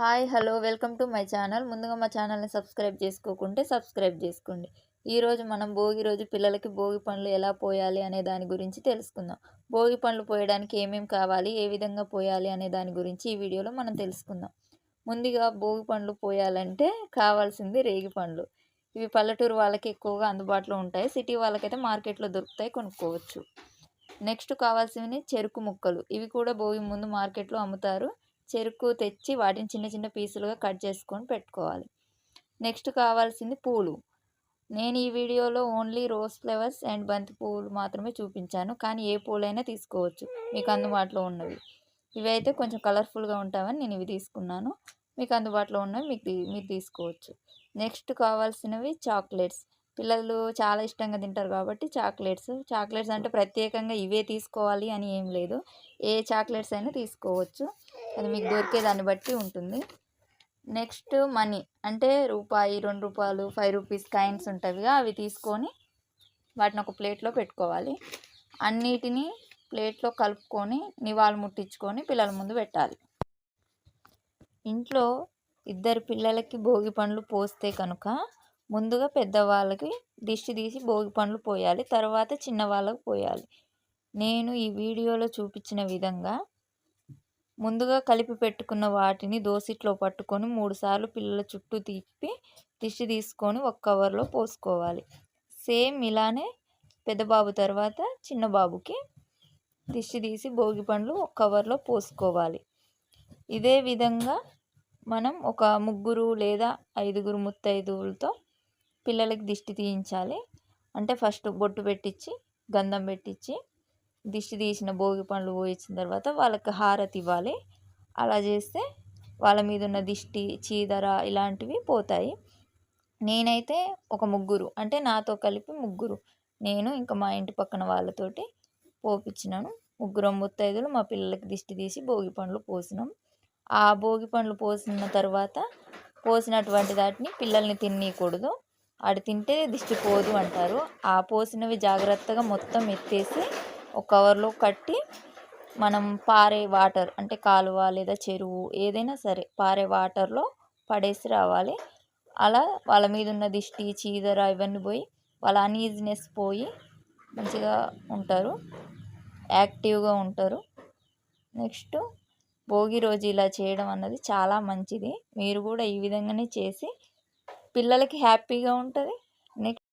Hi hello welcome to my channel. ముందుగా మా ఛానల్ని సబ్స్క్రైబ్ చేసుకోకుంటే సబ్స్క్రైబ్ చేసుకోండి. ఈరోజు మనం భోగి రోజు పిల్లలకి భోగి పండ్లు ఎలా పోయాలి అనే దాని గురించి తెలుసుకుందాం. భోగి పండ్లు పోయడానికి ఏమేమి కావాలి ఏ విధంగా పోయాలి అనే దాని గురించి ఈ వీడియోలో మనం తెలుసుకుందాం. ముందుగా భోగి పండ్లు పోయాలంటే కావాల్సింది రేగి పండ్లు. ఇవి పల్లెటూరు వాళ్ళకి ఎక్కువగా అందుబాటులో ఉంటాయి. సిటీ వాళ్ళకైతే మార్కెట్లో దొరుకుతాయి కొనుక్కోవచ్చు. నెక్స్ట్ కావాల్సినవి చెరుకు ముక్కలు. ఇవి కూడా భోగి ముందు మార్కెట్లో అమ్ముతారు. చెరుకు తెచ్చి వాటిని చిన్న చిన్న పీసులుగా కట్ చేసుకొని పెట్టుకోవాలి. నెక్స్ట్ కావాల్సింది పూలు. నేను ఈ వీడియోలో ఓన్లీ రోజ్ ఫ్లవర్స్ అండ్ బంతి పువ్వులు మాత్రమే చూపించాను. కానీ ఏ పూలైనా తీసుకోవచ్చు. మీకు అందుబాటులో ఉన్నవి. ఇవి అయితే కొంచెం కలర్ఫుల్గా ఉంటామని నేను ఇవి తీసుకున్నాను. మీకు అందుబాటులో ఉన్నవి మీకు మీరు తీసుకోవచ్చు. నెక్స్ట్ కావాల్సినవి చాక్లెట్స్. పిల్లలు చాలా ఇష్టంగా తింటారు కాబట్టి చాక్లెట్స్. చాక్లెట్స్ అంటే ప్రత్యేకంగా ఇవే తీసుకోవాలి అని ఏం లేదు. ఏ చాక్లెట్స్ అయినా తీసుకోవచ్చు. అది మీకు దొరికే దాన్ని బట్టి ఉంటుంది. Next money. అంటే రూపాయి రెండు రూపాయలు ఫైవ్ రూపీస్ కాయిన్స్ ఉంటాయిగా అవి తీసుకొని వాటిని ఒక ప్లేట్లో పెట్టుకోవాలి. అన్నిటినీ ప్లేట్లో కలుపుకొని నివాళు ముట్టించుకొని పిల్లల ముందు పెట్టాలి. ఇంట్లో ఇద్దరు పిల్లలకి భోగి పండ్లు పోస్తే కనుక ముందుగా పెద్దవాళ్ళకి దిష్టి తీసి భోగి పండ్లు పోయాలి తర్వాత చిన్నవాళ్ళకు పోయాలి. నేను ఈ వీడియోలో చూపించిన విధంగా ముందుగా కలిపి పెట్టుకున్న వాటిని దోసిట్లో పట్టుకొని మూడుసార్లు పిల్లల చుట్టూ తిప్పి దిష్టి తీసుకొని ఒక కవర్లో పోసుకోవాలి. సేమ్ ఇలానే పెద్ద బాబు తర్వాత చిన్న బాబుకి దిష్టి తీసి భోగి పండ్లు ఒక కవర్లో పోసుకోవాలి. ఇదే విధంగా మనం ఒక ముగ్గురు లేదా ఐదుగురు ముత్తైదువులతో పిల్లలకి దిష్టి తీయించాలి. అంటే ఫస్ట్ బొట్టు పెట్టించి గంధం పెట్టించి దిష్టి తీసిన భోగి పండ్లు పోయించిన తర్వాత వాళ్ళకి హారతి ఇవ్వాలి. అలా చేస్తే వాళ్ళ మీద ఉన్న దిష్టి చీదర ఇలాంటివి పోతాయి. నేనైతే ఒక ముగ్గురు అంటే నాతో కలిపి ముగ్గురు నేను ఇంకా మా ఇంటి పక్కన వాళ్ళతోటి పోపించినాను ముగ్గురం ముత్తైదులు మా పిల్లలకి దిష్టి తీసి భోగి పండ్లు పోసినాం. ఆ భోగి పండ్లు పోసిన తర్వాత పోసినటువంటి వాటిని పిల్లల్ని తినకూడదు ఆడు తింటే దిష్టి పోదు అంటారు. ఆ పోసినవి జాగ్రత్తగా మొత్తం ఎత్తేసి ఒక కవర్లో కట్టి మనం పారే వాటర్ అంటే కాలువ లేదా చెరువు ఏదైనా సరే పారే వాటర్లో పడేసి రావాలి. అలా వాళ్ళ మీద ఉన్న దిష్టి చీదర ఇవన్నీ పోయి వాళ్ళ అన్ఈజినెస్ పోయి మంచిగా ఉంటారు. యాక్టివ్గా ఉంటారు. నెక్స్ట్ భోగి రోజు ఇలా చేయడం అన్నది చాలా మంచిది. మీరు కూడా ఈ విధంగానే చేసి పిల్లలకి హ్యాపీగా ఉంటుంది. నెక్స్ట్